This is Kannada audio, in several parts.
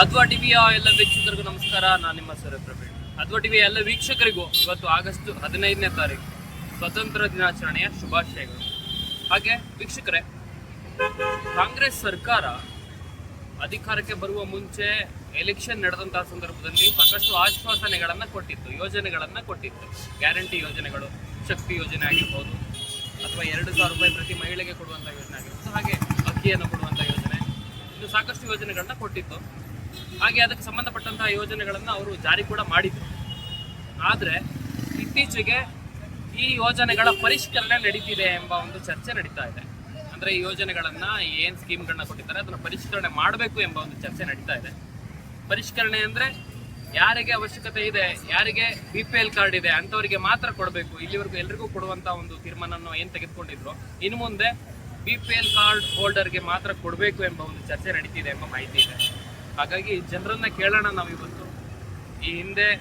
ಅದ್ವಾ ಟಿವಿಯ ಎಲ್ಲ ವೀಕ್ಷಕರಿಗೂ ನಮಸ್ಕಾರ, ನಾನು ನಿಮ್ಮ ಸರ್ ಪ್ರವೀಣ್. ಅಥವಾ ಟಿವಿಯ ಎಲ್ಲ ವೀಕ್ಷಕರಿಗೂ ಇವತ್ತು ಆಗಸ್ಟ್ ಹದಿನೈದನೇ ತಾರೀಕು, ಸ್ವತಂತ್ರ ದಿನಾಚರಣೆಯ ಶುಭಾಶಯಗಳು. ಹಾಗೆ ವೀಕ್ಷಕರೇ, ಕಾಂಗ್ರೆಸ್ ಸರ್ಕಾರ ಅಧಿಕಾರಕ್ಕೆ ಬರುವ ಮುಂಚೆ ಎಲೆಕ್ಷನ್ ನಡೆದಂತಹ ಸಂದರ್ಭದಲ್ಲಿ ಸಾಕಷ್ಟು ಆಶ್ವಾಸನೆಗಳನ್ನು ಕೊಟ್ಟಿತ್ತು, ಯೋಜನೆಗಳನ್ನು ಕೊಟ್ಟಿತ್ತು. ಗ್ಯಾರಂಟಿ ಯೋಜನೆಗಳು, ಶಕ್ತಿ ಯೋಜನೆ ಆಗಿರ್ಬೋದು, ಅಥವಾ ಎರಡು ಸಾವಿರ ರೂಪಾಯಿ ಪ್ರತಿ ಮಹಿಳೆಗೆ ಕೊಡುವಂಥ ಯೋಜನೆ ಆಗಿರ್ಬೋದು, ಹಾಗೆ ಅಕ್ಕಿಯನ್ನು ಕೊಡುವಂಥ ಯೋಜನೆ. ಇದು ಸಾಕಷ್ಟು ಯೋಜನೆಗಳನ್ನ ಕೊಟ್ಟಿತ್ತು. ಹಾಗೆ ಅದಕ್ಕೆ ಸಂಬಂಧಪಟ್ಟಂತಹ ಯೋಜನೆಗಳನ್ನ ಅವರು ಜಾರಿ ಕೂಡ ಮಾಡಿದ್ರು. ಆದರೆ ಇತ್ತೀಚೆಗೆ ಈ ಯೋಜನೆಗಳ ಪರಿಷ್ಕರಣೆ ನಡೀತಿದೆ ಎಂಬ ಒಂದು ಚರ್ಚೆ ನಡೀತಾ ಇದೆ. ಅಂದ್ರೆ ಈ ಯೋಜನೆಗಳನ್ನ ಏನ್ ಸ್ಕೀಮ್ಗಳನ್ನ ಕೊಟ್ಟಿದ್ದಾರೆ, ಅದನ್ನ ಪರಿಷ್ಕರಣೆ ಮಾಡಬೇಕು ಎಂಬ ಒಂದು ಚರ್ಚೆ ನಡೀತಾ ಇದೆ. ಪರಿಷ್ಕರಣೆ ಅಂದ್ರೆ ಯಾರಿಗೆ ಅವಶ್ಯಕತೆ ಇದೆ, ಯಾರಿಗೆ ಬಿ ಪಿ ಎಲ್ ಕಾರ್ಡ್ ಇದೆ ಅಂತವರಿಗೆ ಮಾತ್ರ ಕೊಡಬೇಕು, ಇಲ್ಲಿವರೆಗೂ ಎಲ್ರಿಗೂ ಕೊಡುವಂತ ಒಂದು ತೀರ್ಮಾನ ಏನ್ ತೆಗೆದುಕೊಂಡಿದ್ರು, ಇನ್ನು ಮುಂದೆ ಬಿ ಪಿ ಎಲ್ ಕಾರ್ಡ್ ಹೋಲ್ಡರ್ಗೆ ಮಾತ್ರ ಕೊಡಬೇಕು ಎಂಬ ಒಂದು ಚರ್ಚೆ ನಡೀತಿದೆ ಎಂಬ ಮಾಹಿತಿ ಇದೆ. ಹಾಗಾಗಿ ಜನರನ್ನ ಕೇಳೋಣ ನಾವು ಇವತ್ತು ಈ ಹಿಂದೆ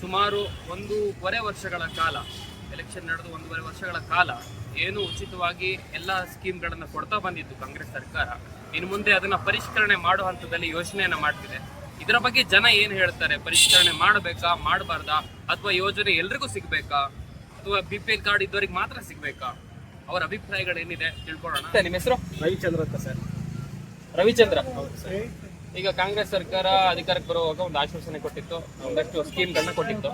ಸುಮಾರು ಒಂದೂವರೆ ವರ್ಷಗಳ ಕಾಲ ಎಲೆಕ್ಷನ್ ನಡೆದು ಒಂದೂವರೆ ವರ್ಷಗಳ ಕಾಲ ಏನು ಉಚಿತವಾಗಿ ಎಲ್ಲ ಸ್ಕೀಮ್ಗಳನ್ನು ಕೊಡ್ತಾ ಬಂದಿತ್ತು ಕಾಂಗ್ರೆಸ್ ಸರ್ಕಾರ. ಇನ್ನು ಮುಂದೆ ಅದನ್ನ ಪರಿಷ್ಕರಣೆ ಮಾಡೋ ಹಂತದಲ್ಲಿ ಯೋಜನೆಯನ್ನ ಮಾಡ್ತಿದೆ. ಇದರ ಬಗ್ಗೆ ಜನ ಏನ್ ಹೇಳ್ತಾರೆ? ಪರಿಷ್ಕರಣೆ ಮಾಡಬೇಕಾ ಮಾಡಬಾರ್ದಾ? ಅಥವಾ ಯೋಜನೆ ಎಲ್ರಿಗೂ ಸಿಗ್ಬೇಕಾ? ಅಥವಾ ಬಿ ಪಿ ಎಲ್ ಕಾರ್ಡ್ ಇದ್ದವರಿಗೆ ಮಾತ್ರ ಸಿಗ್ಬೇಕಾ? ಅವರ ಅಭಿಪ್ರಾಯಗಳೇನಿದೆ ತಿಳ್ಕೊಳ್ಳೋಣ. ನಿಮ್ಮ ಹೆಸರು? ರವಿಚಂದ್ರ. ಅಂತ ಸರ್. ರವಿಚಂದ್ರ ಈಗ ಕಾಂಗ್ರೆಸ್ ಸರ್ಕಾರ ಅಧಿಕಾರಕ್ಕೆ ಬರುವಾಗ ಒಂದು ಆಶ್ವಾಸನೆ ಕೊಟ್ಟಿತ್ತು ಒಂದಷ್ಟು ಸ್ಕೀಮ್ಗಳನ್ನ ಕೊಟ್ಟಿತ್ತು.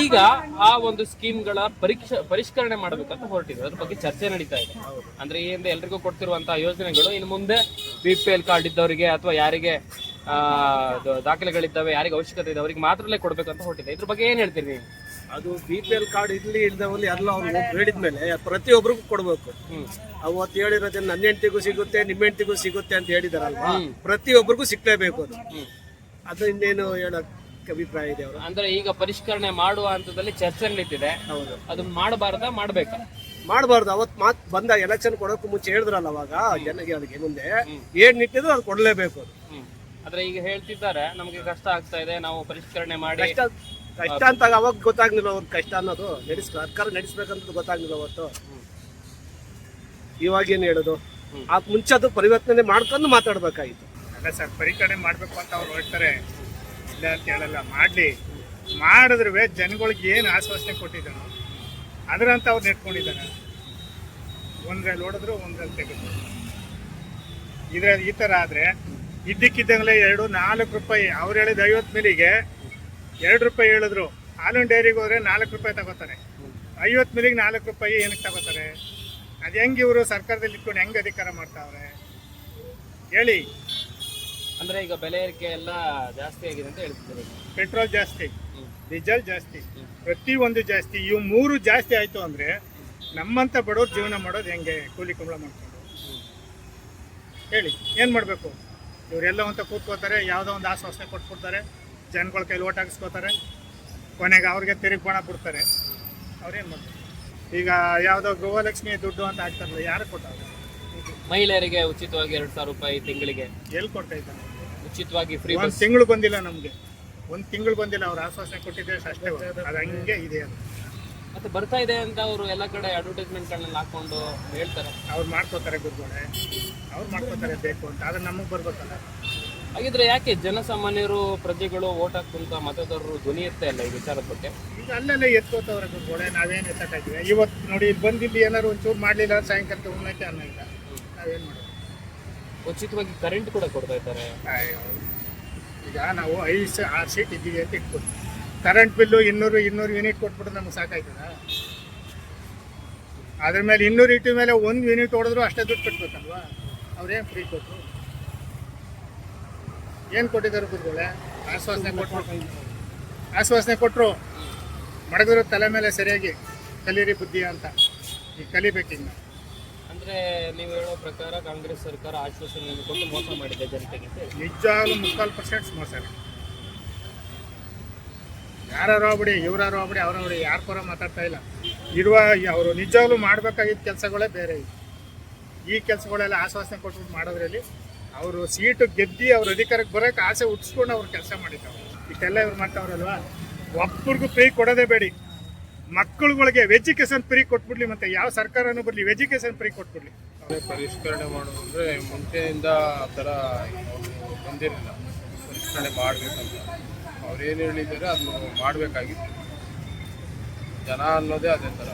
ಈಗ ಆ ಒಂದು ಸ್ಕೀಮ್ಗಳ ಪರೀಕ್ಷೆ ಪರಿಷ್ಕರಣೆ ಮಾಡಬೇಕಂತ ಹೊರಟಿದೆ. ಅದ್ರ ಬಗ್ಗೆ ಚರ್ಚೆ ನಡೀತಾ ಇದೆ. ಅಂದ್ರೆ ಈ ಹಿಂದೆ ಎಲ್ರಿಗೂ ಕೊಡ್ತಿರುವಂತಹ ಯೋಜನೆಗಳು ಇನ್ನು ಮುಂದೆ ಬಿ ಪಿ ಎಲ್ ಕಾರ್ಡ್ ಇದ್ದವರಿಗೆ ಅಥವಾ ಯಾರಿಗೆ ಆ, ದಾಖಲೆಗಳಿದ್ದಾವೆ ಯಾರಿಗೆ ಅವಶ್ಯಕತೆ ಇದೆ ಅವರಿಗೆ ಮಾತ್ರಲೇ ಕೊಡ್ಬೇಕಂತ ಹೊರಟಿದೆ. ಇದ್ರ ಬಗ್ಗೆ ಏನ್ ಹೇಳ್ತೀರಿ ನೀವು? ಅದು ಬಿ ಪಿ ಎಲ್ ಕಾರ್ಡ್ ಇರ್ಲಿ ಇಲ್ದವಲ್ಲಿ ಎಲ್ಲ ಅವ್ರು ಹೇಳಿದ್ಮೇಲೆ ಪ್ರತಿಯೊಬ್ಬರಿಗೂ ಕೊಡ್ಬೇಕು. ಅವತ್ತು ಹೇಳಿರೋದೇ ನನ್ನ ಹೆಂಡತಿಗೂ ಸಿಗುತ್ತೆ ನಿಮ್ಮ ಹೆಂಡತಿಗೂ ಸಿಗುತ್ತೆ ಅಂತ ಹೇಳಿದಾರಲ್ವಾ? ಪ್ರತಿಯೊಬ್ಬರಿಗೂ ಸಿಕ್ಲೇಬೇಕು ಅದು. ಅದು ಇನ್ನೇನು ಹೇಳಕ್ ಅಭಿಪ್ರಾಯ ಇದೆ ಅವರು? ಅಂದ್ರೆ ಈಗ ಪರಿಷ್ಕರಣೆ ಮಾಡುವ ಹಂತದಲ್ಲಿ ಚರ್ಚೆ ನಡೀತಿದೆ ಹೌದು. ಅದನ್ನ ಮಾಡಬಾರ್ದ ಮಾಡ್ಬೇಕಾ? ಮಾಡಬಾರ್ದು. ಅವತ್ ಮಾತ್ ಬಂದ ಎಲೆಕ್ಷನ್ ಕೊಡೋಕ್ಕೂ ಮುಂಚೆ ಹೇಳಿದ್ರಲ್ಲ ಅವಾಗ ಜನಗೆ ಅದಕ್ಕೆ ಮುಂದೆ. ಏನ್ ನಿಟ್ಟಿದ್ರು ಅದು ಕೊಡ್ಲೇಬೇಕು. ಅದು. ಆದ್ರೆ ಈಗ ಹೇಳ್ತಿದ್ದಾರೆ ನಮಗೆ ಕಷ್ಟ ಆಗ್ತಾ ಇದೆ ನಾವು ಪರಿಷ್ಕರಣೆ ಮಾಡಿ ಕಷ್ಟ ಅಂತ ಅವಾಗ ಗೊತ್ತಾಗ್ಲಿಲ್ಲ ಅವ್ರ ಕಷ್ಟ ಅನ್ನೋದು. ನಡೆಸ್ ಸರ್ಕಾರ ನಡೆಸ್ಬೇಕಂತ ಗೊತ್ತಾಗ್ಲಿಲ್ಲ ಅವತ್ತು. ಇವಾಗ ಏನ್ ಹೇಳೋದು? ಆ ಮುಂಚೆ ಅದು ಪರಿವರ್ತನೆ ಮಾಡ್ಕೊಂಡು ಮಾತಾಡ್ಬೇಕಾಗಿತ್ತು. ಅಲ್ಲ ಸರ್, ಪರಿಕರಣೆ ಮಾಡಬೇಕು ಅಂತ ಅವ್ರು ಹೇಳ್ತಾರೆ. ಇಲ್ಲ ಅಂತ ಹೇಳಲ್ಲ, ಮಾಡಲಿ. ಮಾಡಿದ್ರೆ ಜನಗಳಿಗೆ ಏನು ಆಶ್ವಾಸನೆ ಕೊಟ್ಟಿದ್ದಾನೋ, ಅದರಂತ ಅವ್ರು ನೆಟ್ಕೊಂಡಿದ್ದಾನೆ ಒಂದ್ರಲ್ಲಿ ನೋಡಿದ್ರು ಒಂದ್ರಲ್ಲಿ ತೆಗೆದ್ರು. ಇದ್ರ ಈ ಥರ ಆದರೆ, ಇದ್ದಕ್ಕಿದ್ದಂಗಲೇ ಎರಡು, ನಾಲ್ಕು ರೂಪಾಯಿ ಅವ್ರು ಹೇಳಿದ ಐವತ್ತು ಮಿಲಿಗೆ ಎರಡು ರೂಪಾಯಿ ಹೇಳಿದ್ರು. ಹಾಲಿನ ಡೈರಿಗೆ ಹೋದ್ರೆ ನಾಲ್ಕು ರೂಪಾಯಿ ತಗೋತಾರೆ. ಐವತ್ತು ಮಿಲಿಗೆ ನಾಲ್ಕು ರೂಪಾಯಿ ಏನಕ್ಕೆ ತಗೋತಾರೆ? ಅದು ಹೆಂಗೆ ಇವರು ಸರ್ಕಾರದಲ್ಲಿ ಇಟ್ಕೊಂಡು ಹೆಂಗೆ ಅಧಿಕಾರ ಮಾಡ್ತಾವ್ರೆ? ಹೇಳಿ. ಅಂದ್ರೆ ಈಗ ಬೆಲೆ ಏರಿಕೆ ಎಲ್ಲ ಜಾಸ್ತಿ ಆಗಿದೆ ಅಂತ ಹೇಳ್ತಿದ್ದಾರೆ. ಪೆಟ್ರೋಲ್ ಜಾಸ್ತಿ ಡೀಸೆಲ್ ಜಾಸ್ತಿ ಪ್ರತಿ ಒಂದು ಜಾಸ್ತಿ. ಇವು ಮೂರು ಜಾಸ್ತಿ ಆಯಿತು ಅಂದರೆ ನಮ್ಮಂಥ ಬಡವ್ರು ಜೀವನ ಮಾಡೋದು ಹೆಂಗೆ? ಕೂಲಿ ಕುಂಬಳ ಮಾಡ್ಕೊಂಡು. ಹೇಳಿ ಏನು ಮಾಡಬೇಕು? ಇವರೆಲ್ಲ ಅಂತ ಕೂತ್ಕೋತಾರೆ ಯಾವುದೋ ಒಂದು ಆಶ್ವಾಸನೆ ಕೊಟ್ಬಿಡ್ತಾರೆ. ಜನಗಳ ಕೈಲಿ ಓಟ್ ಹಾಕಿಸ್ಕೋತಾರೆ. ಕೊನೆಗೆ ಅವ್ರಿಗೆ ತಿರುಗಿ ಬಣ ಬಿಡ್ತಾರೆ ಅವ್ರೇನು ಮಾಡ್ತಾರೆ? ಈಗ ಯಾವುದೋ ಗೃಹಲಕ್ಷ್ಮಿ ದುಡ್ಡು ಅಂತ ಹಾಕ್ತಾರಲ್ಲ ಯಾರು ಕೊಟ್ಟವ್ರು? ಮಹಿಳೆಯರಿಗೆ ಉಚಿತವಾಗಿ ಎರಡು ಸಾವಿರ ರೂಪಾಯಿ ತಿಂಗಳಿಗೆ. ಎಲ್ಲಿ ಕೊಡ್ತಾ ಇದ್ದಾರೆ? ಉಚಿತವಾಗಿ ಫ್ರೀ ಒಂದು ತಿಂಗಳು ಬಂದಿಲ್ಲ ನಮಗೆ. ಒಂದು ತಿಂಗಳು ಬಂದಿಲ್ಲ ಅವ್ರು ಆಶ್ವಾಸನೆ ಕೊಟ್ಟಿದ್ದೆ ಅಷ್ಟೇ ಅದು ಹಂಗೆ ಇದೆ ಅದು ಮತ್ತೆ ಬರ್ತಾ ಇದೆ ಅಂತ ಅವರು ಎಲ್ಲ ಕಡೆ ಅಡ್ವರ್ಟೈಸ್ಮೆಂಟ್ಗಳನ್ನ ಹಾಕೊಂಡು ಹೇಳ್ತಾರೆ. ಅವ್ರು ಮಾಡ್ಕೋತಾರೆ ಗುರುಗಳೇ. ಅವ್ರು ಮಾಡ್ಕೋತಾರೆ ಬೇಕು ಅಂತ. ಆದರೆ ನಮಗೆ ಬರ್ಬೇಕಲ್ಲ. ಹಾಗಿದ್ರೆ ಯಾಕೆ ಜನಸಾಮಾನ್ಯರು ಪ್ರಜೆಗಳು ಓಟ್ ಹಾಕುವಂತ ಮತದಾರರು ಧ್ವನಿ ಎತ್ತ ಇಲ್ಲ ಈ ವಿಚಾರದ ಬಗ್ಗೆ? ಈಗ ಅಲ್ಲೆಲ್ಲ ಎತ್ಕೋತವ್ರೆ ಗೋಡೆ ನಾವೇನು ಎತ್ತಕ್ಕಾಗಿವೆ ಇವತ್ತು ನೋಡಿ ಇಲ್ಲಿ ಬಂದಿಲ್ಲಿ ಏನಾದ್ರು ಒಂಚೂರು ಮಾಡಲಿಲ್ಲ ಸಾಯಂಕಾಲ ಉಣ್ಣಕ್ಕೆ ಅನ್ನ ಇಲ್ಲ. ನಾವೇನು ಮಾಡೋದು? ಉಚಿತವಾಗಿ ಕರೆಂಟ್ ಕೂಡ ಕೊಡ್ತಾ ಇದ್ದಾರೆ. ಈಗ ನಾವು ಐದು ಆರು ಸೀಟ್ ಇದ್ದೀವಿ ಅಂತ ಇಟ್ಕೊಂಡು ಕರೆಂಟ್ ಬಿಲ್ಲು ಇನ್ನೂರು ಇನ್ನೂರು ಯೂನಿಟ್ ಕೊಟ್ಬಿಟ್ರೆ ನಮ್ಗೆ ಸಾಕಾಯ್ತದ? ಅದ್ರ ಮೇಲೆ ಇನ್ನೂರು ಇಟ್ಟು ಮೇಲೆ ಒಂದು ಯೂನಿಟ್ ಹೊಡೆದ್ರು ಅಷ್ಟೇ ದುಡ್ಡು ಕಟ್ಬೇಕಲ್ವಾ? ಅವ್ರೇನು ಫ್ರೀ ಕೊಟ್ಟರು ಏನು ಕೊಟ್ಟಿದ್ದಾರೆ ಗುರುಗಳೇ? ಆಶ್ವಾಸನೆ ಕೊಟ್ಟರು ಆಶ್ವಾಸನೆ ಕೊಟ್ಟರು ಮಡಗಿದ್ರು ತಲೆ ಮೇಲೆ ಸರಿಯಾಗಿ ಕಲೀರಿ ಬುದ್ಧಿ ಅಂತ. ಈಗ ಕಲಿಬೇಕಿಂಗ್ ಅಂದ್ರೆ ನೀವು ಹೇಳೋ ಪ್ರಕಾರ ಕಾಂಗ್ರೆಸ್ ಸರ್ಕಾರ ಆಶ್ವಾಸನೆ ಕೊಟ್ಟು ಮೋಸ ಮಾಡಿದೆ ಜನತೆಗೆ. ನಿಜವಾಗ್ಲೂ ಮುಕ್ಕಾಲು ಪರ್ಸೆಂಟ್ ಮೋಸ ಯಾರು ಆಗ್ಬಿಡಿ ಇವ್ರಾರು ಆಗ್ಬಿಡಿ ಅವ್ರ ಆಗ್ಬಿಡಿ ಯಾರ ಪರ ಮಾತಾಡ್ತಾ ಇಲ್ಲ. ಇರುವ ಅವರು ನಿಜವಾಗ್ಲೂ ಮಾಡ್ಬೇಕಾಗಿದ್ದ ಕೆಲಸಗಳೇ ಬೇರೆ ಈ ಕೆಲಸಗಳೆಲ್ಲ ಆಶ್ವಾಸನೆ ಕೊಟ್ಟು ಮಾಡೋದ್ರಲ್ಲಿ ಅವರು ಸೀಟು ಗೆದ್ದಿ ಅವ್ರ ಅಧಿಕಾರಕ್ಕೆ ಬರೋಕೆ ಆಸೆ ಹುಟ್ಟಿಸ್ಕೊಂಡು ಅವ್ರು ಕೆಲಸ ಮಾಡಿದ್ದಾವೆ ಇಷ್ಟೆಲ್ಲ ಇವ್ರು ಮಾಡ್ತಾವ್ರಲ್ವಾ? ಒಬ್ಬರಿಗೂ ಫ್ರೀ ಕೊಡೋದೇ ಬೇಡಿ. ಮಕ್ಕಳುಗಳಿಗೆ ಎಜುಕೇಶನ್ ಫ್ರೀ ಕೊಟ್ಬಿಡ್ಲಿ ಮತ್ತೆ ಯಾವ ಸರ್ಕಾರನೂ ಬರಲಿ ಎಜುಕೇಶನ್ ಫ್ರೀ ಕೊಟ್ಬಿಡ್ಲಿ. ಪರಿಷ್ಕರಣೆ ಮಾಡೋದು ಅಂದರೆ ಮುಂಚೆಯಿಂದ ಆ ಥರ ಬಂದಿರಲಿಲ್ಲ. ಪರಿಷ್ಕರಣೆ ಮಾಡಬೇಕಂತ. ಏನು ಹೇಳಿದ್ದಾರೆ ಅದನ್ನು ಮಾಡಬೇಕಾಗಿತ್ತು. ಜನ ಅನ್ನೋದೇ ಅದೇ ಥರ.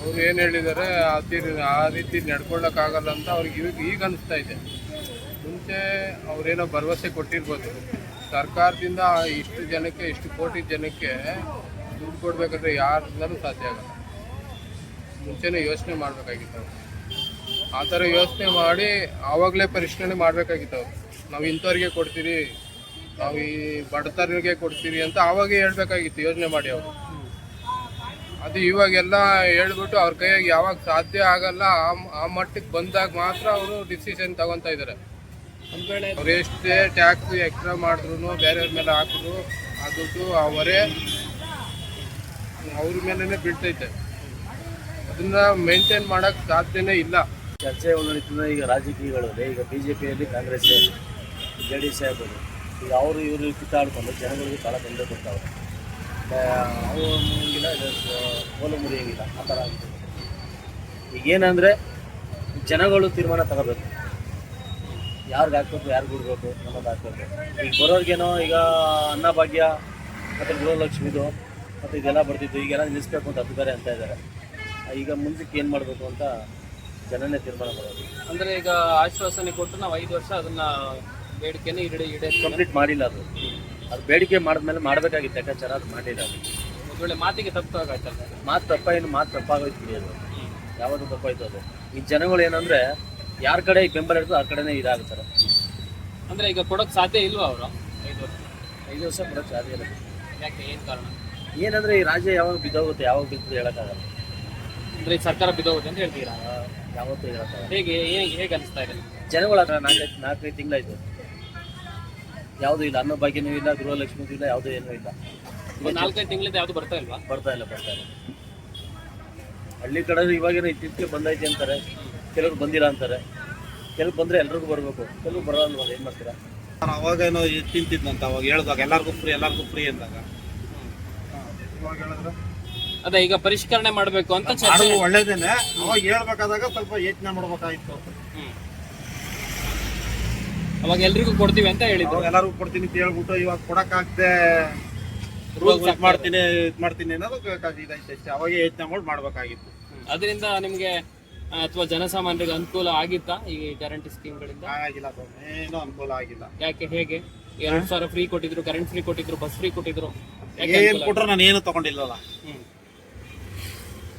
ಅವ್ರು ಏನು ಹೇಳಿದ್ದಾರೆ, ಆ ರೀತಿ ಆ ರೀತಿ ನಡ್ಕೊಳ್ಳೋಕ್ಕಾಗಲ್ಲ ಅಂತ ಅವ್ರಿಗೆ ಈಗ ಈಗ ಅನಿಸ್ತಾ ಇದೆ. ಮುಂಚೆ ಅವರೇನೋ ಭರವಸೆ ಕೊಟ್ಟಿರ್ಬೋದು. ಸರ್ಕಾರದಿಂದ ಇಷ್ಟು ಜನಕ್ಕೆ, ಇಷ್ಟು ಕೋಟಿ ಜನಕ್ಕೆ ದುಡ್ಡು ಕೊಡಬೇಕಂದ್ರೆ ಯಾರಿಂದಲೂ ಸಾಧ್ಯ ಆಗಲ್ಲ. ಮುಂಚೆನೇ ಯೋಚನೆ ಮಾಡಬೇಕಾಗಿತ್ತು ಆ ಥರ ಯೋಚನೆ ಮಾಡಿ ಆವಾಗಲೇ ಪರಿಶೀಲನೆ ಮಾಡಬೇಕಾಗಿತ್ತು ನಾವು ಇಂಥವ್ರಿಗೆ ಕೊಡ್ತೀರಿ, ನಾವು ಈ ಬಡತರಿಗೆ ಕೊಡ್ತೀರಿ ಅಂತ ಆವಾಗೇ ಹೇಳಬೇಕಾಗಿತ್ತು, ಯೋಚನೆ ಮಾಡಿ ಅವರು. ಅದು ಇವಾಗೆಲ್ಲ ಹೇಳ್ಬಿಟ್ಟು ಅವ್ರ ಕೈಯಾಗಿ ಯಾವಾಗ ಸಾಧ್ಯ ಆಗಲ್ಲ, ಆ ಮಟ್ಟಕ್ಕೆ ಬಂದಾಗ ಮಾತ್ರ ಅವರು ಡಿಸಿಷನ್ ತಗೊತಾ ಇದ್ದಾರೆ. ಅವ್ರು ಎಷ್ಟೇ ಟ್ಯಾಕ್ಸ್ ಎಕ್ಸ್ಟ್ರಾ ಮಾಡಿದ್ರು ಬೇರೆಯವ್ರ ಮೇಲೆ ಹಾಕಿದ್ರು ಆ ದುಡ್ಡು ಅವರೇ ಅವ್ರ ಮೇಲೇ ಬೀಳ್ತೈತೆ. ಅದನ್ನ ಮೇಂಟೈನ್ ಮಾಡಕ್ ಸಾಧ್ಯನೇ ಇಲ್ಲ. ಚರ್ಚೆ ನಡೀತದೆ ಈಗ ರಾಜಕೀಯಗಳು ಈಗ ಬಿ ಜೆ ಪಿಯಲ್ಲಿ ಕಾಂಗ್ರೆಸ್ ಜೆ ಡಿ ಎಸ್ ಆಗ್ಬೋದು. ಈಗ ಅವರು ಇವರು ಕಿತ್ತಾಡ್ಕೊಂಡು ಜನಗಳಿಗೆ ಕಾಲ ತೊಂದರೆ ಕೊಡ್ತಾವೆ ಅವು ಮುರಿಯಂಗಿಲ್ಲ ಕೋಲು ಮುರಿಯಂಗಿಲ್ಲ ಆ ಥರ ಆಗ್ತದೆ. ಈಗ ಏನಂದರೆ ಜನಗಳು ತೀರ್ಮಾನ ತಗೋಬೇಕು. ಯಾರಿಗೆ ಹಾಕ್ಬೇಕು ಯಾರು ಬಿಡ್ಬೇಕು ಅನ್ನೋದು ಹಾಕ್ಬೇಕು ಈಗ ಬರೋರಿಗೇನೋ ಈಗ ಅನ್ನಭಾಗ್ಯ ಮತ್ತು ಗೃಹಲಕ್ಷ್ಮಿದು ಮತ್ತು ಇದೆಲ್ಲ ಬರ್ತಿತ್ತು ಈಗೆಲ್ಲ ನಿಲ್ಲಿಸ್ಬೇಕು ಅಂತ ಅದು ಬೇರೆ ಅಂತ ಇದ್ದಾರೆ. ಈಗ ಮುಂದಕ್ಕೆ ಏನು ಮಾಡಬೇಕು ಅಂತ ಜನನೇ ತೀರ್ಮಾನ ಮಾಡೋದು. ಅಂದರೆ ಈಗ ಆಶ್ವಾಸನೆ ಕೊಟ್ಟು ನಾವು ಐದು ವರ್ಷ ಅದನ್ನ ಬೇಡಿಕೆನೇ ಈಡೇ ಈಡೇ ಕಂಪ್ಲೀಟ್ ಮಾಡಿಲ್ಲ ಅದು. ಅದು ಬೇಡಿಕೆ ಮಾಡಿದ್ಮೇಲೆ ಮಾಡಬೇಕಾಗಿತ್ತು ಲೆಕ್ಕಾಚಾರ ಅದು ಮಾಡಿಲ್ಲ ಅದು. ಒಂದೊಳ್ಳೆ ವೇಳೆ ಮಾತಿಗೆ ತಪ್ಪಾಗಲ್ಲ ಮಾತು ತಪ್ಪ ಏನು ಮಾತು ತಪ್ಪಾಗೋಯ್ತು ಬಿಡಿ ಅದು. ಯಾವುದು ತಪ್ಪಾಯ್ತು ಅದು. ಈ ಜನಗಳು ಏನಂದ್ರೆ ಯಾರ ಕಡೆ ಬೆಂಬಲ ಇರ್ತದೆ ಆ ಕಡೆನೇ ಇದಾಗುತ್ತಾರೆ ಅಂದ್ರೆ ಈಗ ಕೊಡಕ್ ಸಾಧ್ಯ ಇಲ್ವಾ ಅವರು? ಐದು ವರ್ಷ. ಐದು ವರ್ಷ ಕೊಡೋಕ್ಕೆ ಸಾಧ್ಯ ಇಲ್ಲ. ಯಾಕೆ ಏನು ಕಾರಣ? ಏನಂದ್ರೆ ಈ ರಾಜ್ಯ ಯಾವಾಗ ಬಿದ್ದೋಗುತ್ತೆ ಯಾವಾಗ ಬಿದ್ದು ಹೇಳೋಕ್ಕಾಗಲ್ಲ. ಅಂದ್ರೆ ಈ ಸರ್ಕಾರ ಬಿದ್ದೋಗುತ್ತೆ ಅಂತ ಹೇಳ್ತೀರಾ? ಯಾವತ್ತೂ ಹೇಳೋಕ್ಕಾಗಲ್ಲ. ಹೇಗೆ ಹೇಗೆ ಹೇಗೆ ಅನಿಸ್ತಾ ಇದೆ? ಜನಗಳ ಹತ್ರ ನಾಲ್ಕೈದು ನಾಲ್ಕೈದು ತಿಂಗಳಾಯ್ತು ಯಾವುದೂ ಇಲ್ಲ ಅನ್ನೋ ಭಾಗ್ಯನೂ ಇಲ್ಲ ಗೃಹಲಕ್ಷ್ಮಿಗೂ ಇಲ್ಲ ಯಾವುದೂ ಏನೂ ಇಲ್ಲ. ನಾಲ್ಕೈದು ತಿಂಗಳಿಂದ ಯಾವ್ದು ಬರ್ತಾ ಇಲ್ವಾ? ಬರ್ತಾ ಇಲ್ಲ ಬರ್ತಾ ಇಲ್ಲ. ಹಳ್ಳಿ ಕಡೆ ಇವಾಗೇನೋ ಇತ್ತೀಚೆಗೆ ಬಂದೈತೆ ಅಂತಾರೆ. ಕೆಲವ್ರು ಬಂದಿಲ್ಲ ಅಂತಾರೆ. ಕೆಲವು ಬಂದ್ರೆ ಎಲ್ರಿಗೂ ಬರಬೇಕು. ಕೆಲವು ಬರೋಲ್ವ ಏನು ಮಾಡ್ತೀರಾ? ಅವಾಗೇನೋ ತಿಂತಿದ್ನಂತ ಅವಾಗ ಹೇಳ್ದಾಗ ಎಲ್ಲರಿಗೂ ಫ್ರೀ ಎಲ್ಲರಿಗೂ ಫ್ರೀ ಅಂದಾಗ. ಇವಾಗ ಹೇಳಿದ್ರೆ ಅದೇ ಈಗ ಪರಿಷ್ಕರಣೆ ಮಾಡಬೇಕು ಅಂತ ಚರ್ಚೆ. ಒಳ್ಳೇದೇನೆ. ಅವಾಗ ಹೇಳ್ಬೇಕಾದಾಗ ಸ್ವಲ್ಪ ಯೋಚನೆ ಮಾಡ್ಬೇಕಾಗಿತ್ತು ಹ್ಮ್. ಅವಾಗ ಎಲ್ರಿಗೂ ಕೊಡ್ತೀವಿ ಅಂತ ಹೇಳಿದ್ರು. ಅವಾಗ ಎಲ್ಲರಿಗೂ ಕೊಡ್ತೀನಿ ಅಂತ ಹೇಳ್ಬಿಟ್ಟು ಇವಾಗ ಕೊಡಕ್ಕಾಗದೆ ಇದ್ ಮಾಡ್ತೀನಿ ಇದ್ ಮಾಡ್ತೀನಿ ಅನ್ನೋದು ಇದಾಯ್ತು ಅಷ್ಟೇ. ಅವಾಗ ಯೋಚನೆ ಮಾಡಿ ಮಾಡ್ಬೇಕಾಗಿತ್ತು. ಅದರಿಂದ ನಿಮ್ಗೆ ಅಥವಾ ಜನಸಾಮಾನ್ಯರಿಗೆ ಅನುಕೂಲ ಆಗಿತ್ತಾ ಈ ಗ್ಯಾರಂಟಿ ಸ್ಕೀಮ್ಗಳಿಂದ ಆಗಿಲ್ಲ ಸರ್ ಏನೂ ಅನುಕೂಲ ಆಗಿಲ್ಲ. ಯಾಕೆ ಹೇಗೆ? ಎರಡ್ ಸಾವಿರ ಫ್ರೀ ಕೊಟ್ಟಿದ್ರು ಕರೆಂಟ್ ಫ್ರೀ ಕೊಟ್ಟಿದ್ರು ಬಸ್ ಫ್ರೀ ಕೊಟ್ಟಿದ್ರು ಯಾಕೆ ಏನು ಅನುಕೂಲ ಕೊಟ್ರು ನಾನು ಏನು ತಗೊಂಡಿಲ್ಲಲ್ಲ. ಹ್ಮ್.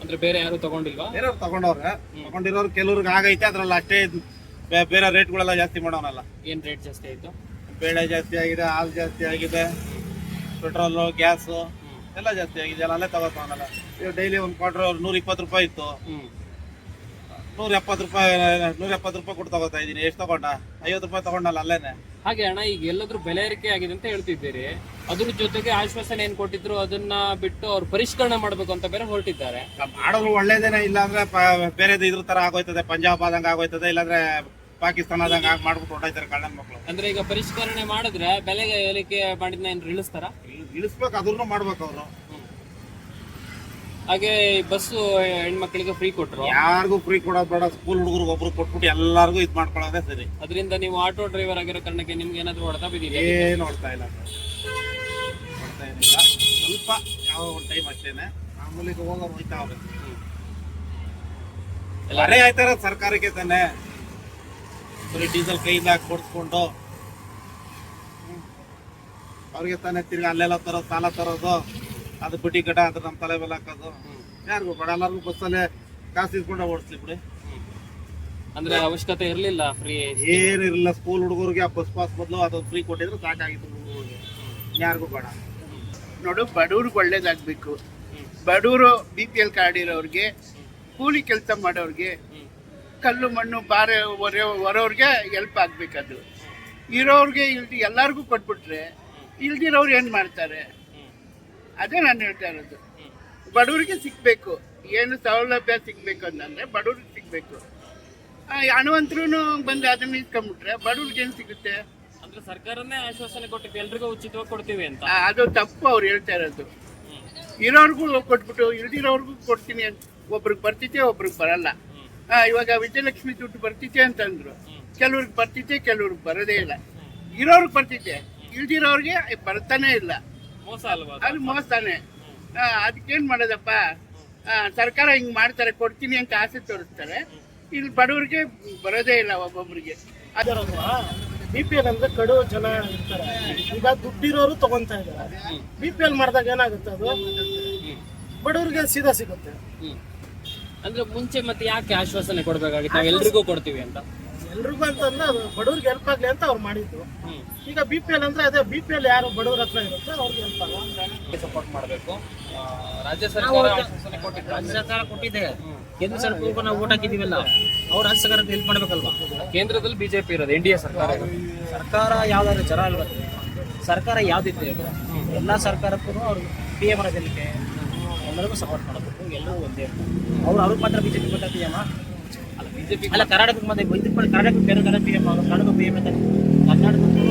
ಅಂದ್ರೆ ಬೇರೆ ಯಾರು ತಗೊಂಡಿಲ್ವಾ? ಬೇರೆಯವ್ರು ತಗೊಂಡವ್ರೆ. ತಗೊಂಡಿರೋರು ಕೆಲವ್ರಿಗೆ ಆಗೈತೆ ಅದ್ರಲ್ಲಿ ಅಷ್ಟೇ ಬೇ- ಬೇರೆ ರೇಟ್ಗಳೆಲ್ಲ ಜಾಸ್ತಿ ಮಾಡೋನಲ್ಲ. ಏನ್ ರೇಟ್ ಜಾಸ್ತಿ ಆಯ್ತು? ಬೇಳೆ ಜಾಸ್ತಿ ಆಗಿದೆ ಹಾಲು ಜಾಸ್ತಿ ಆಗಿದೆ ಪೆಟ್ರೋಲು ಗ್ಯಾಸು ಎಲ್ಲ ಜಾಸ್ತಿ ಆಗಿದೆ ಎಲ್ಲ ಅಲ್ಲೇ ತಗೋತಾನಲ್ಲ ಈಗ ಡೈಲಿ ಒಂದು ಕ್ವಾರ್ಟರ್ ನೂರ ಇಪ್ಪತ್ತು ರೂಪಾಯಿ ಇತ್ತು. ಹ್ಮ್. ನೂರ ಎಪ್ಪತ್ತು ರೂಪಾಯಿ ನೂರ ಎಪ್ಪತ್ತು ರೂಪಾಯಿ ಕೊಟ್ಟು ತಗೋತಾ ಇದ್ದೀನಿ. ಎಷ್ಟು ತಗೊಂಡ? ಐವತ್ತು ರೂಪಾಯಿ ತಗೊಂಡಲ್ಲ ಅಲ್ಲೇನೆ. ಹಾಗೆ ಅಣ್ಣ ಈಗ ಎಲ್ಲಾದ್ರೂ ಬೆಲೆ ಏರಿಕೆ ಆಗಿದೆ ಅಂತ ಹೇಳ್ತಿದ್ದೀರಿ. ಅದ್ರ ಜೊತೆಗೆ ಆಶ್ವಾಸನೆ ಏನ್ ಕೊಟ್ಟಿದ್ರು ಅದನ್ನ ಬಿಟ್ಟು ಅವ್ರು ಪರಿಷ್ಕರಣೆ ಮಾಡ್ಬೇಕು ಅಂತ ಬೇರೆ ಹೊರಟಿದ್ದಾರೆ. ಮಾಡೋದು ಒಳ್ಳೇದೇನೆ ಇಲ್ಲ ಅಂದ್ರೆ ಪ- ಬೇರೆದು ಇದ್ರ ತರ ಆಗೋಯ್ತದೆ. ಪಂಜಾಬ್ ಆದಂಗ ಆಗೋಯ್ತದೆ ಇಲ್ಲಾಂದ್ರೆ ಪಾಕಿಸ್ತಾನದಂಗೆ ಆಗಿ ಮಾಡ್ಬಿಟ್ಟು ಹೊರಟಾಯ್ತಾರೆ ಕಳ್ಳನ ಮಕ್ಕಳು ಅಂದ್ರೆ ಈಗ ಪರಿಷ್ಕರಣೆ ಮಾಡಿದ್ರೆ ಬೆಲೆಗೆ ಏರಿಕೆ ಮಾಡಿದ್ನ ಏನ್ ಇಳಿಸ್ತಾರ? ಇಳಿಸ್ಬೇಕು ಅದ್ರೂ ಮಾಡ್ಬೇಕು ಅವರು. ಹಾಗೆ ಬಸ್ಸು ಹೆಣ್ಮಕ್ಳಿಗೆ ಫ್ರೀ ಕೊಟ್ರು. ಯಾರಿಗೂ ಫ್ರೀ ಕೊಡೋದು ಬೇಡ ಸ್ಕೂಲ್ ಹುಡುಗರು ಒಬ್ರು ಕೊಟ್ಬಿಟ್ಟು ಎಲ್ಲರಿಗೂ ಇದು ಮಾಡ್ಕೊಳ್ಳೋದೇ ಸರಿ. ಅದರಿಂದ ನೀವು ಆಟೋ ಡ್ರೈವರ್ ಆಗಿರೋ ಕಾರಣಕ್ಕೆ ನಿಮ್ಗೆ ಏನಾದ್ರು ಹೊಡೆತ ಬಿದ್ದಿದೆ? ಏನು ನೋಡ್ತಾ ಇಲ್ಲ ಏನಿಲ್ಲ ಸ್ವಲ್ಪ ಯಾವ ಒಂದು ಟೈಮ್ ಅಷ್ಟೇನೆ. ಮಾಮೂಲಿಗೆ ಹೋಗೋ ಹೋಯ್ತಾ ಅವ್ರೆ ಅರೆ ಆಯ್ತಾರ ಸರ್ಕಾರಕ್ಕೆ ತಾನೆ. ಬರೀ ಡೀಸೆಲ್ ಕೈಯಿಂದ ಕೊಡ್ಸ್ಕೊಂಡು. ಅವ್ರಿಗೆ ತಾನೇ ತಿರ್ಗಿ ಅಲ್ಲೆಲ್ಲ ತರೋದು ಸಾಲ ತರೋದು. ಅದು ಬಿಟ್ಟಿ ಕಟ ಅದ್ರ ನಮ್ಮ ತಲೆ ಮೇಲೆ ಹಾಕೋದು. ಯಾರಿಗೂ ಬೇಡ ಎಲ್ಲರಿಗೂ ಬಸ್ಸಲ್ಲೇ ಕಾಸು ಇಸ್ಕೊಂಡ ಓಡಿಸ್ಲಿ ಬಿಡಿ. ಅಂದ್ರೆ ಅವಶ್ಯಕತೆ ಇರಲಿಲ್ಲ ಫ್ರೀ ಏನಿರಲಿಲ್ಲ ಸ್ಕೂಲ್ ಹುಡುಗರಿಗೆ ಆ ಬಸ್ ಪಾಸ್ ಬದಲು ಅದೊಂದು ಫ್ರೀ ಕೊಟ್ಟಿದ್ರೆ ಸಾಕಾಗಿತ್ತು ಹುಡುಗರಿಗೆ. ಯಾರಿಗೂ ಬೇಡ. ನೋಡು ಬಡವ್ರಿಗೆ ಒಳ್ಳೇದಾಗಬೇಕು. ಬಡವರು ಬಿ ಪಿ ಎಲ್ ಕಾರ್ಡ್ ಇರೋರಿಗೆ ಕೂಲಿ ಕೆಲಸ ಮಾಡೋರಿಗೆ ಕಲ್ಲು ಮಣ್ಣು ಬಾರೆ ಹೊರೆ ಹೊರೋರಿಗೆ ಹೆಲ್ಪ್ ಆಗಬೇಕದು. ಇರೋರಿಗೆ ಇಲ್ದಿ ಎಲ್ಲರಿಗೂ ಕೊಟ್ಬಿಟ್ರೆ ಇಲ್ದಿರೋರು ಏನು ಮಾಡ್ತಾರೆ? ಅದೇ ನಾನು ಹೇಳ್ತಾ ಇರೋದು. ಬಡವರಿಗೆ ಸಿಗಬೇಕು. ಏನು ಸೌಲಭ್ಯ ಸಿಗಬೇಕು ಅಂತಂದರೆ ಬಡವ್ರಿಗೆ ಸಿಗಬೇಕು. ಹಣವಂತರು ಬಂದು ಅದನ್ನ ಇಸ್ಕೊಂಡ್ಬಿಟ್ರೆ ಬಡವ್ರಿಗೆ ಏನು ಸಿಗುತ್ತೆ? ಅಂದ್ರೆ ಸರ್ಕಾರನೇ ಆಶ್ವಾಸನೆ ಕೊಟ್ಟಿದ್ದು ಎಲ್ರಿಗೂ ಉಚಿತವಾಗಿ ಕೊಡ್ತೀವಿ ಅಂತ. ಅದು ತಪ್ಪು ಅವ್ರು ಹೇಳ್ತಾ ಇರೋದು. ಇರೋರ್ಗೂ ಕೊಟ್ಬಿಟ್ಟು ಇಲ್ದಿರೋರ್ಗೂ ಕೊಡ್ತೀನಿ ಅಂತ. ಒಬ್ರಿಗೆ ಬರ್ತಿದ್ದೆ ಒಬ್ರಿಗೆ ಬರಲ್ಲ. ಇವಾಗ ವಿಜಯಲಕ್ಷ್ಮಿ ದುಡ್ಡು ಬರ್ತಿದೆ ಅಂತಂದ್ರು. ಕೆಲವ್ರಿಗೆ ಬರ್ತಿತ್ತೆ ಕೆಲವ್ರಿಗೆ ಬರೋದೇ ಇಲ್ಲ. ಇರೋರ್ಗೆ ಬರ್ತಿತ್ತೆ. ಇಳಿದಿರೋರ್ಗೆ ಬರ್ತಾನೆ ಇಲ್ಲ. ಅದು? ಮೋಸತಾನೆ ಅದಕ್ಕೇನ್ ಮಾಡೋದಪ್ಪ? ಸರ್ಕಾರ ಹಿಂಗೆ ಮಾಡ್ತಾರೆ ಕೊಡ್ತೀನಿ ಅಂತ ಆಸೆ ತೋರಿಸ್ತಾರೆ. ಇಲ್ಲಿ ಬಡವರಿಗೆ ಬರೋದೇ ಇಲ್ಲ ಒಬ್ಬೊಬ್ಬರಿಗೆ ಅದು ಬಿ ಪಿ ಎಲ್ ಅಂದ್ರೆ ಕಡು ಜನ ಇರ್ತಾರೆ ಈಗ ದುಡ್ಡಿರೋರು ತಗೊಂತಾ ಇದ್ದಾರೆ. ಬಿ ಪಿ ಎಲ್ ಮಾಡಿದಾಗ ಏನಾಗುತ್ತೆ ಅದು? ಬಡವರಿಗೆ ಸೀದಾ ಸಿಗುತ್ತೆ. ಅಂದ್ರೆ ಮುಂಚೆ ಮತ್ತೆ ಯಾಕೆ ಆಶ್ವಾಸನೆ ಕೊಡ್ಬೇಕಾಗಿತ್ತು? ಎಲ್ಲರಿಗೂ ಎಲ್ರಿಗೂ ಕೊಡ್ತೀವಿ ಅಂತ. ಎಲ್ರಿಗೂ ಅಂತಂದ್ರೆ ಅದು ಬಡವ್ರಿಗೆ ಹೆಲ್ಪ್ ಆಗಲಿ ಅಂತ ಅವ್ರು ಮಾಡಿದ್ರು ಈಗ ಬಿ ಪಿ ಎಲ್ ಅಂದ್ರೆ ಅದೇ ಬಿ ಪಿ ಎಲ್ ಯಾರು ಬಡವ್ರ ಹತ್ರ ಇರುತ್ತೆ ಅವ್ರಿಗೆ ಹೆಲ್ಪ್ ಆಗಲ್ಲ. ಸಪೋರ್ಟ್ ಮಾಡಬೇಕು. ರಾಜ್ಯ ಸರ್ಕಾರ ರಾಜ್ಯ ಸರ್ಕಾರ ಕೊಟ್ಟಿದೆ. ಕೇಂದ್ರ ಸರ್ಕಾರಕ್ಕೂ ನಾವು ಓಟ್ ಹಾಕಿದೀವಲ್ಲ ಅವ್ರ ರಾಜ್ಯ ಸರ್ಕಾರ ಹೆಲ್ಪ್ ಮಾಡ್ಬೇಕಲ್ವಾ? ಕೇಂದ್ರದಲ್ಲಿ ಬಿಜೆಪಿ ಇರೋದು ಎನ್ ಡಿ ಎ ಸರ್ಕಾರ. ಸರ್ಕಾರ ಯಾವ್ದಾದ್ರು ಜನ ಇರುತ್ತೆ ಸರ್ಕಾರ ಯಾವ್ದಿದೆ ಈಗ ಎಲ್ಲ ಸರ್ಕಾರಕ್ಕೂ ಅವ್ರು ಪಿ ಎಂ ಅನ್ನೋದಕ್ಕೆ ಎಲ್ಲರಿಗೂ ಸಪೋರ್ಟ್ ಮಾಡಬೇಕು ಎಲ್ಲರೂ ಒಂದೇ. ಅವ್ರು ಅವ್ರಿಗೆ ಮಾತ್ರ ಬಿಜೆಪಿ ಕೊಟ್ಟ ಪಿ ಬಿಜೆಪಿ ಅಲ್ಲ ಕರ್ನಾಟಕಕ್ಕೆ ಮತ್ತೆ ಇದಕ್ಕೆ ಮಾಡಿ ಕರ್ನಾಟಕ ಬೇರೆ ಕಡೆ P M Karnataka P M ಅಂತ ಕರ್ನಾಟಕಕ್ಕೂ.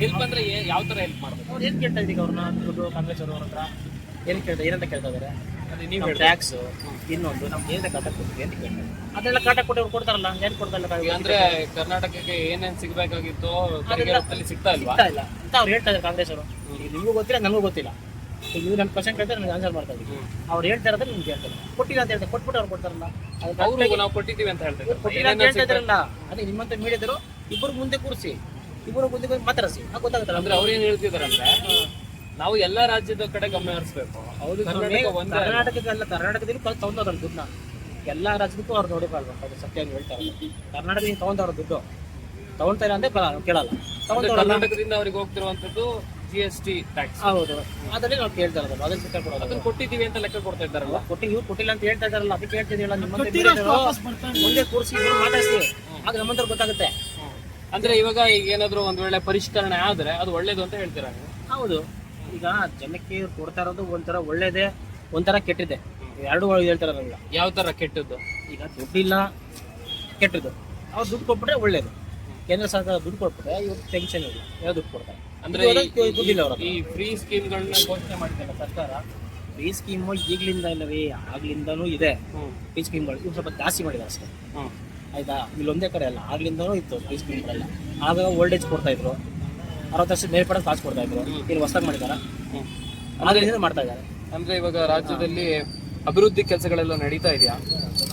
ಹೆಲ್ಪ್ ಅಂದ್ರೆ ಯಾವ ತರ ಹೆಲ್ಪ್ ಮಾಡ್ಬೇಕು? ಅವ್ರು ಏನ್ ಕೇಳ್ತಾ ಇದೀಗ ಅವ್ರನ್ನ? ದುಡ್ಡು ಕಾಂಗ್ರೆಸ್ ಅವ್ರ ಹತ್ರ ಏನ್ ಕೇಳ್ತಾ ಏನಂತ ಕೇಳ್ತಾ ಇದಾರೆ ಅದೇ ನೀವು ಟ್ಯಾಕ್ಸ್ ಇನ್ನೊಂದು ನಮ್ಗೆ ಏನಂತ ಕಾಟ ಕೊಡ್ತೀವಿ ಅಂತ ಕೇಳ್ತಾರೆ ಅದೆಲ್ಲ ಕಾಟ ಕೊಟ್ಟವ್ರು ಕೊಡ್ತಾರಲ್ಲ ಏನ್ ಕೊಡ್ತಾ ಇಲ್ಲ ಅಂದ್ರೆ ಕರ್ನಾಟಕಕ್ಕೆ ಏನೇನ್ ಸಿಗ್ಬೇಕಾಗಿತ್ತು ಸಿಗ್ತಾ ಇಲ್ವಾ? ಸಿಗ್ತಾ ಇಲ್ಲ. ಅಂತ ಅವ್ರು ಹೇಳ್ತಾ ಇದ್ದಾರೆ ಕಾಂಗ್ರೆಸ್ ಅವರು. ನಿಮಗೆ ನಿಮಗೂ ಗೊತ್ತಿಲ್ಲ ನನಗೂ ಗೊತ್ತಿಲ್ಲ. ನೀವು ನನ್ನ ಕ್ವಶನ್ ಕೇಳ್ತಾರೆ ನನಗೆ ಆನ್ಸರ್ ಮಾಡ್ತಾ ಇದ್ದೀವಿ ಅವ್ರು ಹೇಳ್ತಾ ಇರೋದ್ರೆ ನಿಮ್ಗೆ ಹೇಳ್ತಾರೆ ಕೊಟ್ಟಿಲ್ಲ ಅಂತ ಹೇಳ್ತಾರೆ. ಕೊಟ್ಬಿಟ್ಟು ಅವ್ರು ಕೊಡ್ತಾರಲ್ಲ. ಅದು correct ಆಗಿ ಅವ್ರು ನಾವು ಕೊಟ್ಟಿದ್ದೀವಿ ಅಂತ ಹೇಳ್ತಾ ಇವ್ರು ಕೊಟ್ಟಿಲ್ಲ ಅಂತ ಹೇಳ್ತಾ ಇದ್ರಲ್ಲ ಅದೇ ನಿಮ್ಮಂತ ಮೀಡಿಯಾದರು ಇಬ್ಬರು ಮುಂದೆ ಕೂರಿಸಿ. ಇಬ್ಬರು ಮುಂದೆ ಕೂರಿಸಿ ಮಾತಾಡಿಸಿ ಆಗ ಗೊತ್ತಾಗುತ್ತಲ್ಲ. ಅಂದ್ರೆ ಅವ್ರು ಏನ್ ಹೇಳ್ತಿದಾರೆ ಅಂದ್ರೆ ನಾವು ಎಲ್ಲಾ ರಾಜ್ಯದ ಕಡೆ ಗಮನ ಹರಿಸ್ಬೇಕು. ಹೌದು ಕರ್ನಾಟಕ ಒಂದೇ ಕರ್ನಾಟಕಕ್ಕೆ ಅಲ್ಲ ಕರ್ನಾಟಕದಲ್ಲಿ ಕಲ್ ತಗೊಂಡವ್ರಲ್ಲ ದುಡ್ಡನ್ನ. ಎಲ್ಲಾ ರಾಜ್ಯದಕ್ಕೂ ಅವ್ರು ನೋಡಿಕೊಳ್ಳಬೇಕು ಅದು ಸತ್ಯವಾಗಿ ಹೇಳ್ತಾರೆ. ಕರ್ನಾಟಕದಿಂದ ತಗೊಂಡವ್ರ ದುಡ್ಡು. ತಗೊಳ್ತಾ ಅಂದ್ರೆ ಕೇಳಲ್ಲ. ಅಂದ್ರೆ ತಗೊಂಡವ್ರಲ್ಲ. ಕರ್ನಾಟಕದಿಂದ ಅವ್ರಿಗೆ ಹೋಗ್ತಿರುವಂತದ್ದು ಜಿ ಎಸ್ ಟಿ ಟ್ಯಾಕ್ಸ್ ಹೌದು. ಅದರಲ್ಲಿ ನಾವು ಕೇಳ್ತಾ ಇರೋದು. ಅದನ್ನ ಲೆಕ್ಕ ಕೊಡೋದು. ಅದನ್ನ ಕೊಟ್ಟಿದ್ದೀವಿ ಅಂತ ಲೆಕ್ಕ ಕೊಡ್ತಾ ಇದ್ದಾರಲ್ಲ ಕೊಟ್ಟಿ ಇವ್ರು ಕೊಟ್ಟಿಲ್ಲ ಅಂತ ಹೇಳ್ತಾ ಇದಾರಲ್ಲ ಅದಕ್ಕೆ ನಿಮ್ಮಂತ ಮೀಡಿಯಾದವರು ಮುಂದೆ ಕೂರಿಸಿ ಇವ್ರು ಮಾತಾಡಿಸಿ. ಆಗ ನಮ್ಮಂತರ ಗೊತ್ತಾಗುತ್ತೆ. ಅಂದ್ರೆ ಇವಾಗ ಈಗ ಏನಾದ್ರು ಒಂದ್ ವೇಳೆ ಪರಿಷ್ಕರಣೆ ಆದ್ರೆ ಅದು ಒಳ್ಳೇದು ಅಂತ ಹೇಳ್ತೀರಾ ಹೌದು. ಈಗ ಜನಕ್ಕೆ ಇವ್ರು ಕೊಡ್ತಾ ಇರೋದು ಒಂಥರ ಒಳ್ಳೇದೆ ಒಂಥರ ಕೆಟ್ಟಿದೆ. ಎರಡು ಹೇಳ್ತಾರಲ್ಲ ಯಾವ ತರ ಕೆಟ್ಟದ್ದು? ಈಗ ದುಡ್ಡಿಲ್ಲ ಕೆಟ್ಟದ್ದು. ಅವ್ರು ದುಡ್ಡು ಕೊಟ್ಬಿಟ್ರೆ ಒಳ್ಳೇದು. ಕೇಂದ್ರ ಸರ್ಕಾರ ದುಡ್ಡು ಕೊಟ್ಬಿಟ್ರೆ ಇವ್ರು ಟೆನ್ಷನ್ ಇಲ್ಲ ಯಾವ ದುಡ್ಡು ಕೊಡ್ತಾರೆ? ಅಂದ್ರೆ ಈ- ದುಡ್ಡಿಲ್ಲ ಅವ್ರ. ಈ ಫ್ರೀ ಸ್ಕೀಮ್ಗಳನ್ನ ಘೋಷಣೆ ಮಾಡಿದ್ದಲ್ಲ ಸರ್ಕಾರ? ಫ್ರೀ ಸ್ಕೀಮ್ ಈಗ್ಲಿಂದ ಇಲ್ಲವೇ? ಆಗ್ಲಿಂದನೂ ಇದೆ. ಹ್ಮ್. ಫ್ರೀ ಸ್ಕೀಮ್ಗಳು ಇವ್ರು ಸ್ವಲ್ಪ ಜಾಸ್ತಿ ಮಾಡಿದ್ದಾರೆ ಅಷ್ಟೇ. ಹ್ಮ್. ಆಯ್ತಾ? ಇಲ್ಲೊಂದೇ ಕಡೆ ಅಲ್ಲ. ಆಗ್ಲಿಂದನೂ ಇತ್ತು ಫ್ರೀ ಸ್ಕೀಮ್ಗಳೆಲ್ಲ ಆಗ ಓಲ್ಡ್ ಏಜ್ ಕೊಡ್ತಾ ಇದ್ರು. ಅರವತ್ತು ವರ್ಷದ ಮೇಲ್ಪಡ ಕಾಸು ಕೊಡ್ತಾ ಇದ್ರು. ಇಲ್ಲಿ ಹೊಸದಾಗಿ ಮಾಡಿದಾರ? ಹ್ಮ್. ಆಗ್ಲಿಂದ ಮಾಡ್ತಾ ಇದ್ದಾರೆ. ಅಂದ್ರೆ ಇವಾಗ ರಾಜ್ಯದಲ್ಲಿ ಅಭಿವೃದ್ಧಿ ಕೆಲಸಗಳೆಲ್ಲ ನಡೀತಾ ಇದೆಯಾ?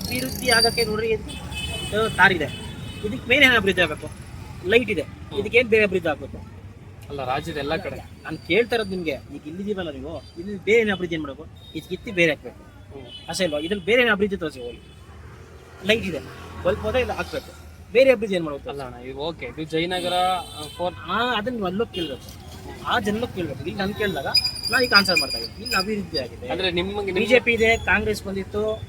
ಅಭಿವೃದ್ಧಿ ಆಗಕ್ಕೆ ನೋಡ್ರಿ ಇದು ತಾರಿದೆ. ಇದಕ್ಕೆ ಮೇನ್ ಏನು ಅಭಿವೃದ್ಧಿ ಆಗಬೇಕು? ಲೈಟ್ ಇದೆ. ಇದಕ್ಕೇನು ಬೇರೆ ಅಭಿವೃದ್ಧಿ ಆಗುತ್ತೆ ಅಲ್ಲ ರಾಜ್ಯದ ಎಲ್ಲಾ ಕಡೆ. ನಾನು ಕೇಳ್ತಾ ಇರೋದು ನಿಮಗೆ ಈಗ ಇಲ್ಲಿದ್ದೀವಲ್ಲ ನೀವು ಇಲ್ಲಿ ಬೇರೆ ಏನು ಅಭಿವೃದ್ಧಿ ಏನು ಮಾಡಬೇಕು? ಇದು ಕಿತ್ತಿ ಬೇರೆ ಹಾಕ್ಬೇಕು. ಅಷ್ಟೇ ಇಲ್ವಾ? ಇದ್ರಲ್ಲಿ ಬೇರೆ ಏನು ಅಭಿವೃದ್ಧಿ ತೋರಿಸಿ ಹೋಗಿ ಲೈಟ್ ಇದೆ. ಸ್ವಲ್ಪ ಹೋದ ಇಲ್ಲ ಹಾಕ್ಬೇಕು. ಬೇರೆ ಅಭಿವೃದ್ಧಿ ಏನು ಮಾಡಬೇಕು? ಅಲ್ಲ ಅಣ್ಣ ಇದು ಓಕೆ ಇದು ಜಯನಗರ ಫೋರ್ ಆ ಅದನ್ನ ಅಲ್ಲೋಗಿ ಕೇಳಬೇಕು. ಆ ಜನಕ್ಕೆ ಕೇಳಬೇಕು. ಇಲ್ಲಿ ನಾನು ಕೇಳಿದಾಗ ನಾನು ಈಗ ಆನ್ಸರ್ ಮಾಡ್ತಾ ಇದ್ದೀನಿ. ಇಲ್ಲಿ ಅಭಿವೃದ್ಧಿ ಆಗಿದೆ. ಅಂದ್ರೆ ನಿಮ್ಗೆ ನಿಮ್- ಬಿಜೆಪಿ ಇದೆ ಕಾಂಗ್ರೆಸ್ ಬಂದಿತ್ತು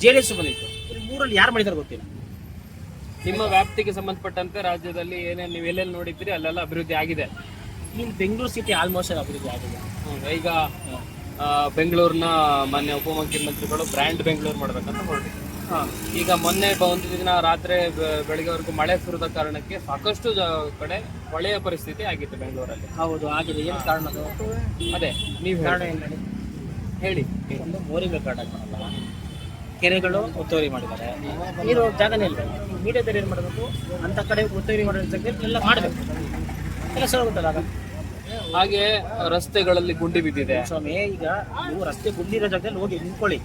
ಜೆ ಡಿ ಎಸ್ ಬಂದಿತ್ತು. ಇಲ್ಲಿ ಮೂರಲ್ಲಿ ಯಾರು ಮಾಡಿದಾರೆ ಗೊತ್ತಿಲ್ಲ. ನಿಮ್ಮ ವ್ಯಾಪ್ತಿಗೆ ಸಂಬಂಧಪಟ್ಟಂತೆ ರಾಜ್ಯದಲ್ಲಿ ಏನೇನು ನೀವು ಎಲ್ಲೆಲ್ಲಿ ನೋಡಿದ್ರಿ ಅಲ್ಲೆಲ್ಲ ಅಭಿವೃದ್ಧಿ ಆಗಿದೆ? ಇಲ್ಲಿ ಬೆಂಗಳೂರು ಸಿಟಿ ಆಲ್ಮೋಸ್ಟ್ ಅಭಿವೃದ್ಧಿ ಆಗಿದೆ. ಈಗ ಬೆಂಗಳೂರಿನ ಮಾನ್ಯ ಉಪಮುಖ್ಯಮಂತ್ರಿಗಳು ಬ್ರ್ಯಾಂಡ್ ಬೆಂಗಳೂರು ಮಾಡ್ಬೇಕಂತ ಹೊರಟಿದ್ರು. ಈಗ ಮೊನ್ನೆ ಒಂದು ದಿನ ರಾತ್ರಿ ಬೆಳಗ್ಗೆವರೆಗೂ ಮಳೆ ಸುರಿದ ಕಾರಣಕ್ಕೆ ಸಾಕಷ್ಟು ಕಡೆ ಒಳ್ಳೆಯ ಪರಿಸ್ಥಿತಿ ಆಗಿತ್ತು ಬೆಂಗಳೂರಲ್ಲಿ. ಹೌದು ಆಗಿದೆ. ಏನು ಕಾರಣ ಅದು? ನೀವು ಕಾರಣ ಏನು ಹೇಳಿ? ಹೇಳಿ ಒಂದು ಮೋರಿ ಕಾರ್ಡ್ ಮಾಡಲ್ಲ ಕೆರೆಗಳು ಒತ್ತುವರಿ ಮಾಡಿದ್ದಾರೆ. ನೀರು ಜಾಗನೇ ಇಲ್ಲ. ಮೀಡಿಯಾದಲ್ಲಿ ಏನು ಮಾಡಬೇಕು? ಅಂತ ಕಡೆ ಒತ್ತುವರಿ ಮಾಡಿದ ಎಲ್ಲ ಮಾಡಬೇಕು. ಕೆಲಸ ಹೋಗುತ್ತಲ್ಲ ಗೊತ್ತಲ್ಲ ಆಗ ಹಾಗೆ ರಸ್ತೆಗಳಲ್ಲಿ ಗುಂಡಿ ಬಿದ್ದಿದೆ. ಸ್ವಾಮಿ ಈಗ ನೀವು ರಸ್ತೆ ಗುಂಡಿರೋ ಜಾಗದಲ್ಲಿ ಹೋಗಿ ನಿಂತ್ಕೊಳ್ಳಿ.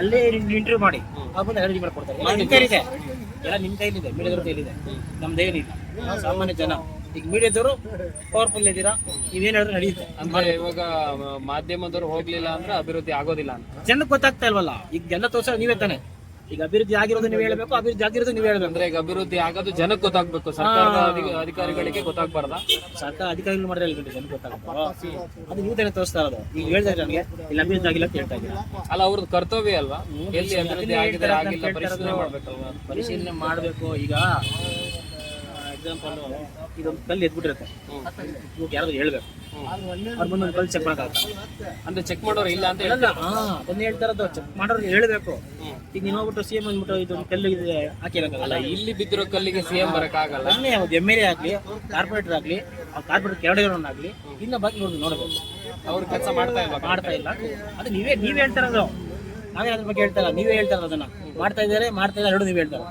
ಅಲ್ಲೇ ಇಂಟರ್ವ್ಯೂ ಮಾಡಿ. ಆ ಬಂದು ಅರ್ಜಿ ಮಾಡ್ಕೊಡ್ತಾರೆ. ಎಲ್ಲ ನಿಮ್ಮ ಕೈಲಿದೆ. ಎಲ್ಲ ನಿಮ್ಮ ಕೈಲಿದೆ. ಮೀಡಿಯಾದವ್ರ ಕೈಲಿದೆ. ನಮ್ದೇನಿಲ್ಲ ಸಾಮಾನ್ಯ ಜನ. ಈಗ ಮೀಡಿಯಾದವರು ಪವರ್ಫುಲ್ ಇದ್ದೀರಾ? ನೀವ್ ಹೇಳಿದ್ರೆ ನಡೆಯುತ್ತೆ ಅಂದ್ರೆ ಇವಾಗ ಮಾಧ್ಯಮದವರು ಹೋಗ್ಲಿಲ್ಲ ಅಂದ್ರೆ ಅಭಿವೃದ್ಧಿ ಆಗೋದಿಲ್ಲ ಅಂತ. ಜನಕ್ಕೆ ಗೊತ್ತಾಗ್ತಾ ಇಲ್ವಲ್ಲ? ಈಗ ಎಲ್ಲ ತೋರ್ಸೋ ನೀವೇ ತಾನೆ. ಈಗ ಅಭಿವೃದ್ಧಿ ಆಗಿರೋದು ನೀವು ಹೇಳ್ಬೇಕು ಅಭಿವೃದ್ಧಿ ಆಗಿರೋದು ನೀವು ಹೇಳಬೇಕು. ಅಂದ್ರೆ ಈಗ ಅಭಿವೃದ್ಧಿ ಆಗೋದು ಜನಕ್ಕೆ ಗೊತ್ತಾಗ್ಬೇಕು. ಸರ್ಕಾರದ ಅಧಿ- ಅಧಿಕಾರಿಗಳಿಗೆ ಗೊತ್ತಾಗ್ಬಾರ್ದ? ಸರ್ಕಾರ ಅಧಿಕಾರಿಗಳು ಮಾಡಿದ್ರೆ ಇಲ್ಲಿ ಜನಕ್ಕೆ ಗೊತ್ತಾಗುತ್ತೆ ಅದು ನೀವು ತಾನೇ ತೋರಿಸ್ತಾ ಇರೋದು. ಈಗ ಹೇಳ್ತಾ ಇದ್ದಾರೆ ನನಗೆ ಇಲ್ಲಿ ಅಭಿವೃದ್ಧಿ ಆಗಿಲ್ಲ ಅಂತ ಹೇಳ್ತಾ ಇದ್ದೀರಾ? ಅಲ್ಲ ಅವ್ರದ್ದು ಕರ್ತವ್ಯ ಅಲ್ವಾ? ಎಲ್ಲಿ ಅಭಿವೃದ್ಧಿ ಆಗಿದೆ ಆಗಿಲ್ಲ ಪರಿಶೀಲನೆ ಮಾಡ್ಬೇಕು. ಮಾಡ್ಬೇಕಲ್ವಾ ಪರಿಶೀಲನೆ ಮಾಡಬೇಕು. ಈಗ ಎಕ್ಸಾಂಪಲ್ ಇದೊಂದು ಕಲ್ಲು ಎದ್ಬಿಟ್ಟಿರುತ್ತೆ. ಇವಾಗ ಯಾರಾದ್ರು ಹೇಳ್ಬೇಕು. ಅವ್ರ ಬಂದು ಒಂದು ಕಲ್ಲು ಚೆಕ್ ಮಾಡೋಕ್ಕಾಗಲ್ಲ. ಅಂದ್ರೆ ಚೆಕ್ ಮಾಡೋರು ಇಲ್ಲ ಅಂತ ಹೇಳಲ್ಲ. ಅದನ್ನ ಹೇಳ್ತಾರದು ಚೆಕ್ ಮಾಡೋರು ಹೇಳ್ಬೇಕು. ಈಗ ನೀವು ಹೋಗ್ಬಿಟ್ಟು ಸಿ ಎಂ ಅಂದ್ಬಿಟ್ಟು ಇದೊಂದು ಕಲ್ಲು ಇದೆ ಹಾಕಿರಂಗಲ್ಲ. ಇಲ್ಲಿ ಬಿದ್ದಿರೋ ಕಲ್ಲಿಗೆ ಸಿಎಂ ಬರಕ್ ಆಗಲ್ಲ ಅದನ್ನೇ ಯಾವ್ದು ಎಂ ಎಲ್ ಎ ಆಗಲಿ ಕಾರ್ಪೊರೇಟರ್ ಆಗಲಿ ಆ ಕಾರ್ಪೊರೇಟರ್ ಆಗ್ಲಿ ಇನ್ನ ಬಾಕಿ ನೋಡಿ ನೋಡಬೇಕು. ಅವ್ರ ಕೆಲಸ ಮಾಡ್ತಾ ಇಲ್ಲ ಮಾಡ್ತಾ ಇಲ್ಲ. ಅದು ನೀವೇ ನೀವೇ ಹೇಳ್ತಾರದು. ನಾವೇ ಅದ್ರ ಬಗ್ಗೆ ಹೇಳ್ತಾರ ನೀವೇ ಹೇಳ್ತಾರ ಅದನ್ನ. ಮಾಡ್ತಾ ಇದ್ದಾರೆ ಮಾಡ್ತಾ ಇದ್ದಾರೆ ಎರಡು ನೀವು ಹೇಳ್ತಾರೆ.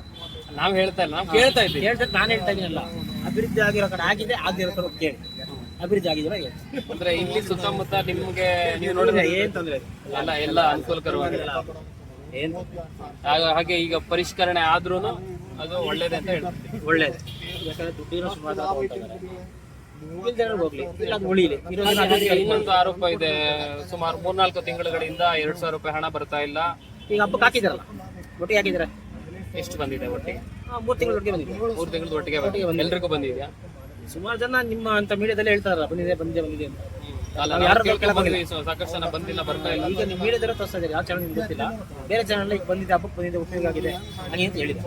ನಾವ್ ಹೇಳ್ತಾ ಇಲ್ಲ ನಾವು ಕೇಳ್ತಾ ಇದ್ದೀವಿ. ಹೇಳ್ತಾ ನಾನು ಹೇಳ್ತಾ ಇದ್ದೀನಲ್ಲ. ಅಭಿವೃದ್ಧಿ ಆಗಿರೋ ಕಡೆ ಆಗಿದೆ ಆಗಿರೋ ಕಡೆ ಕೇಳಿ. ಅಭಿವೃದ್ಧಿ ಆಗಿದೆಯಲ್ಲ ಹೇಳಿ. ಅಂದ್ರೆ ಇಲ್ಲಿ ಸುತ್ತಮುತ್ತ ನಿಮ್ಗೆ ನೀವು ನೋಡಿದ್ರೆ ಏನ್ ತೊಂದ್ರೆ ಅಲ್ಲ ಎಲ್ಲ ಅನುಕೂಲಕರವಾಗಿಲ್ಲ ಏನು? ಹಾಗೆ ಈಗ ಪರಿಷ್ಕರಣೆ ಆದ್ರೂನು ಅದು ಒಳ್ಳೇದೇ ಅಂತ ಹೇಳ್ತೀವಿ. ಒಳ್ಳೇದು. ಯಾಕಂದ್ರೆ ದುಡ್ಡಿರೋ ಸುಮಾರು ಹೋಗ್ಲಿ ಉಳಿಲಿ ಅಭಿವೃದ್ಧಿ ಇನ್ನೊಂದು ಆರೋಪ ಇದೆ. ಸುಮಾರು ಮೂರ್ನಾಲ್ಕು ತಿಂಗಳುಗಳಿಂದ ಎರಡ್ ಸಾವಿರ ರೂಪಾಯಿ ಹಣ ಬರ್ತಾ ಇಲ್ಲ. ಈಗ ಹಬ್ಬಕ್ಕೆ ಹಾಕಿದಾರಲ್ಲ ಒಟ್ಟಿಗೆ ಹಾಕಿದ್ರೆ ಎಷ್ಟು ಬಂದಿದೆ ಒಟ್ಟಿಗೆ? ಮೂರು ತಿಂಗಳು ಒಟ್ಟಿಗೆ ಬಂದಿದೆ. ಮೂರು ತಿಂಗಳು ಒಟ್ಟಿಗೆ ಬಂದಿದೆ. ಎಲ್ರಿಗೂ ಬಂದಿದೆಯಾ? ಸುಮಾರು ಜನ ನಿಮ್ಮ ಅಂತ ಮೀಡಿಯಾದಲ್ಲಿ ಹೇಳ್ತಾರ ಬಂದಿದೆ ಬಂದಿದೆ ಬಂದಿದೆ ಅಂತ. ನಾವು ಯಾರು ಸಾಕಷ್ಟು ಜನ ಬಂದಿಲ್ಲ ಬರ್ತಾ ಇಲ್ಲ. ಈಗ ನೀವು ಮೀಡಿಯಾದಲ್ಲೂ ತೋರಿಸ್ತಾ ಇದ್ದಾರೆ ಯಾವ ಚಾನಲ್ ನಿಮ್ಗೆ ಗೊತ್ತಿಲ್ಲ. ಬೇರೆ ಚಾನಲ್ ಈಗ ಬಂದಿದೆ ಹಬ್ಬಕ್ಕೆ ಬಂದಿದೆ ಉಪಯೋಗ ಆಗಿದೆ. ಹಾಗೆ ಅಂತ ಹೇಳಿದೆ